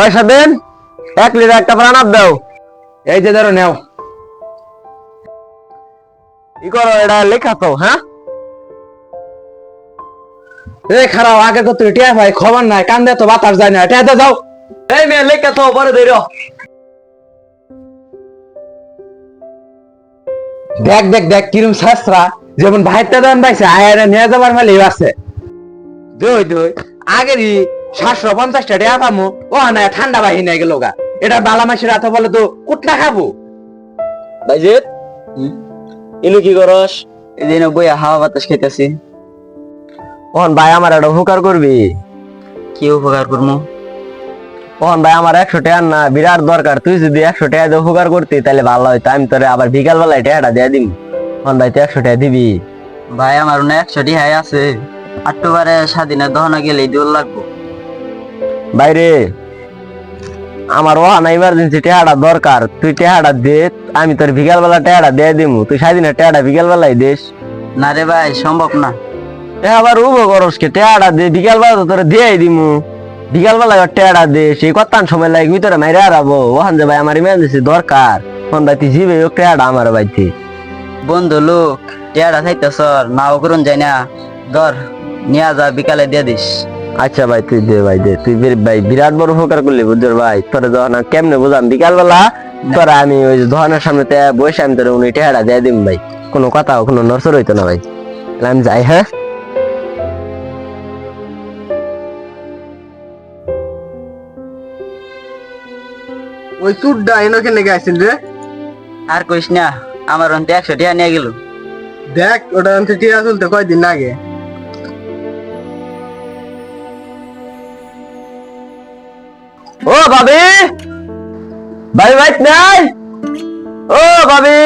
ওই সাদেন এক লিটার একটা প্রাণাপ দাও। এই যে ধরো নেও। ই করো, এটা লেখা তো হ্যাঁ? এই খারাপ, আগে তো তুই টিয়া ভাই খবর নাই তো বাতাস যায় না এই মেয়ে, লেখা তো, পরে দেখ দেখ দেখ, কিরম শাস্ত্রা যেমন ভাইতে দান পাইছে আয়ারে নিয়ে যাবার মালি আছে। দই দই, আগেরই সাতশো পঞ্চাশটা পামু ও না ঠান্ডা বাহি নাই গেল গা। এটা বালা মাসের রাতে বলে তো কুটনা খাব। ইনু কি করস? এই দিন বই হাওয়া বাতাস খাইতেছি। ওহন ভাই আমার একটা উপকার করবি। কি উপকার করব ওহন ভাই আমার একশো টাকা না বিরাট দরকার। তুই যদি একশো টাকা দিয়ে উপকার করতি তাহলে ভালো হইতো। আমি তোরে আবার বিকাল বেলায় টাকাটা দিয়ে দিম। ওহন ভাই তুই একশো টাকা দিবি। ভাই আমার না একশো হাই আছে। আটটুবারে স্বাধীনের দহনা গেলে দৌড় লাগবো। বাইরে। আমার ওহানা ইমার্জেন্সি টাকাটা দরকার। তুই টাকাটা দে আমি তোর বিকাল বেলা টাকাটা দিয়ে দিমু। তুই সারাদিনের টাকাটা বিকাল বেলায় দিস। না রে ভাই সম্ভব না। এ আবার উবো করস কে? টাকাটা দে বিকাল বেলা তো তোরে দিয়ে দিমু। বিকাল বেলায় ওর টাকাটা দে সেই কত্তান সময় লাগবি তোরা মাইরে আরাবো ওখান যে ভাই আমার ইমার্জেন্সি দরকার। ফোন ভাই তুই জিবে ও টাকাটা আমার বাইতে। বন্ধু লোক টেয়ারা থাইতেছ নাও করুন যাই না ধর নিয়ে যা বিকালে দিয়ে দিস। আচ্ছা ভাই তুই দে ভাই দে। তুই ভাই বিরাট বড় উপকার করলি বুঝর ভাই। তোরা যখন কেমনে বুঝাম? বিকাল বেলা তোরা আমি ওই যে ধরনের সামনে তে বসে আমি তোর উনি টেহারা দিয়ে দিম ভাই। কোনো কথা কোনো নরসর হইতো না ভাই। আমি যাই হ্যাঁ? ওই চুড্ডা এনো কেনে গাইছেন রে? আর কইস না আমার অন্তে একশো টিয়া নিয়ে গেল। দেখ ওটা আনতে টিয়া চলতে কয়দিন আগে? ও, ভাবি। ভাবি ভাই নাই? ও, ভাবি।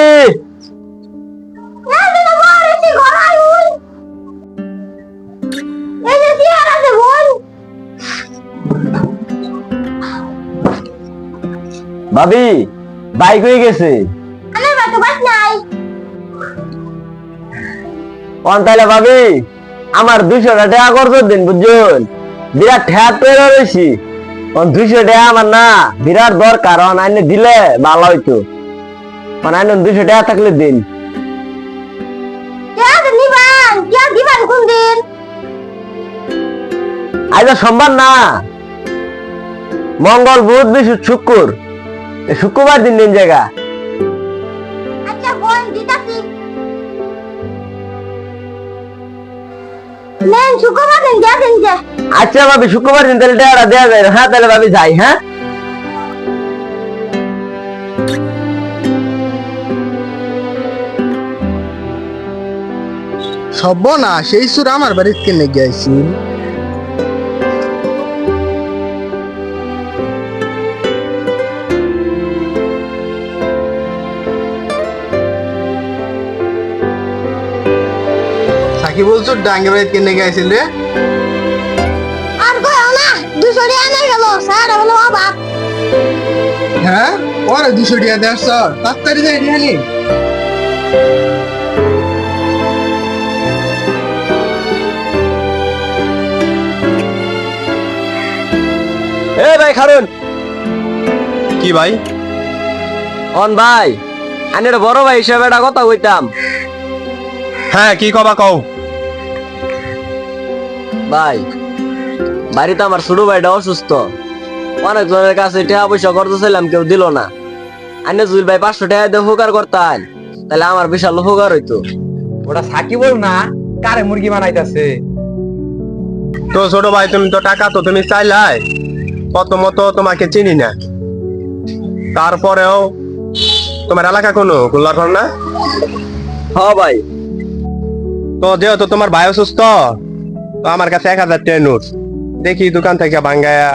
ভাবি, বাইক হয়ে গেছে। তাইলে, ভাবি, আমার দুইশো টাকা করছ দিন, বুঝছেন? বিরাট ঠ্যাপ পেয়ে রয়েছি দুইশো টাকা আমার না বিরাট দরকার আইনে দিলে ভালো হইতো। আইনে দুইশো টাকা থাকলে দিন। আজ সোমবার না। মঙ্গল বুধ বৃহস্পতি শুক্র। শুক্রবার দিন দিন জায়গা। শুক্রবার দিন যা দিন যা আচ্ছা ভাবি শুক্রবার দিন তাহলে টাকাটা দেওয়া যায় হ্যাঁ তাহলে ভাবি যাই হ্যাঁ সব না সেই সুর আমার বাড়িতে কেনে গেছি সাকি বলছো? ডাঙ্গে বাড়িতে কেনে গেছিল রে। আর না দুশো টাকা নিয়ে গেল স্যার হলো অভাব হ্যাঁ? ওরে দুশো টাকা দেড় স্যার। তাড়াতাড়ি যাই রিহানি এ ভাই খারুন। কি ভাই? অন ভাই আমি বড় ভাই হিসেবে একটা কথা কইতাম। হ্যাঁ কি কবা কও? ভাই বাড়িতে আমার ছোট ভাইটা অসুস্থ। অনেক জনের কাছে টাকা পয়সা করতেছিলাম কেউ দিল না। আনে জুল ভাই পাঁচশো টাকা দিয়ে উপকার করতাম তাহলে আমার বিশাল উপকার হইতো। ওটা সাকি বল না? কারে মুরগি বানাইতাছে? তো ছোট ভাই তুমি তো টাকা তো তুমি চাইলাই। কত মতো তোমাকে চিনি না। তারপরেও তোমার এলাকা কোনো কুল্লার ঘর না? হ ভাই। তো যেহেতু তোমার ভাই অসুস্থ তো আমার কাছে এক হাজার টাকা নোট। দেখি দোকান থেকে ভাঙ্গায়া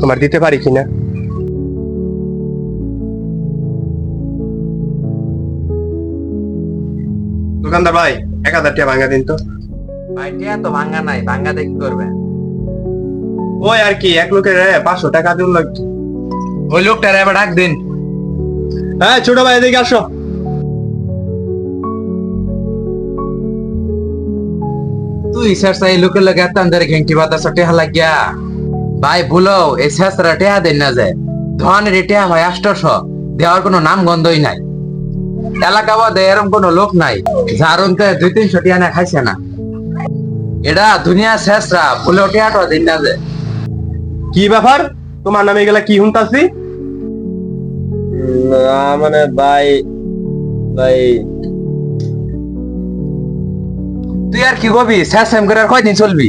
তোমার দিতে পারি কিনা। দোকানদার ভাই এক হাজার টাকা ভাঙ্গা দিন তো। ভাই টিয়া তো ভাঙ্গা নাই ভাঙ্গা দেখি করবে? ওই আর কি এক লোকের পাঁচশো টাকা দিন লাগতো ওই লোকটার এবার ডাক দিন। হ্যাঁ ছোট ভাই এদিকে আসো। তুই স্যার সাই লোকের লাগে এত আন্দারে ঘেংটি বাতাস টেহা লাগিয়া। ভাই ভুলো এই শেষরা টেহা দেন না যায় ধনের টেহা ভাই আষ্টশ দেওয়ার কোনো নাম গন্ধই নাই। এলাকা বাদে এরকম কোনো লোক নাই যার অন্তে দুই তিনশো টিয়া না খাইছে না। এটা দুনিয়া শেষরা ভুলেও টেহাটা দিন না যায় কি ব্যাপার? তোমার নামে এগুলা কি হুনতাছি না মানে ভাই ভাই তুই আর কি কবি শেষ সেম করে আর কয়দিন চলবি?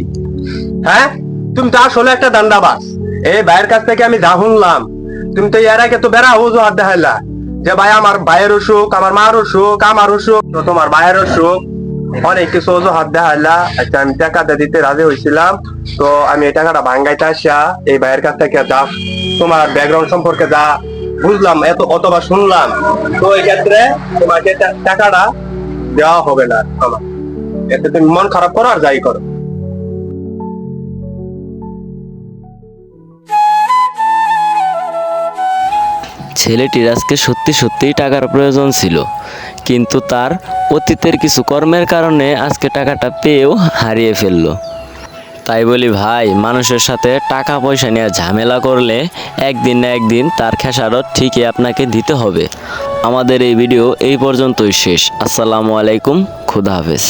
হ্যাঁ? তুমি তো আসলে একটা দান্দাবাস এই ভাইয়ের কাছ থেকে আমি যা শুনলাম, তুমি তো এর আগে তো বেড়া অজুহাত দেখাইলা যে ভাই আমার ভাইয়ের অসুখ, আমার মার অসুখ, আমার অসুখ তোমার ভাইয়ের অসুখ। অনেক কিছু অজুহাত দেখাইলা। আচ্ছা আমি টাকাটা দিতে রাজি হয়েছিলাম তো আমি এই টাকাটা ভাঙ্গাইতে আসা এই ভাইয়ের কাছ থেকে যা, তোমার ব্যাকগ্রাউন্ড সম্পর্কে যা বুঝলাম, এত অথবা শুনলাম, তো এই ক্ষেত্রে তোমাকে টাকাটা দেওয়া হবে না আমার। এতে তুমি মন খারাপ করো আর যাই করো। ছেলেটির আজকে সত্যি সত্যিই টাকার প্রয়োজন ছিল, কিন্তু তার অতীতের কিছু কর্মের কারণে আজকে টাকাটা পেয়েও হারিয়ে ফেলল। তাই বলি, ভাই, মানুষের সাথে টাকা পয়সা নিয়ে ঝামেলা করলে একদিন না একদিন তার খেসারত ঠিকই আপনাকে দিতে হবে। আমাদের এই ভিডিও এই পর্যন্তই শেষ। আসসালামু আলাইকুম, খুদা হাফেজ।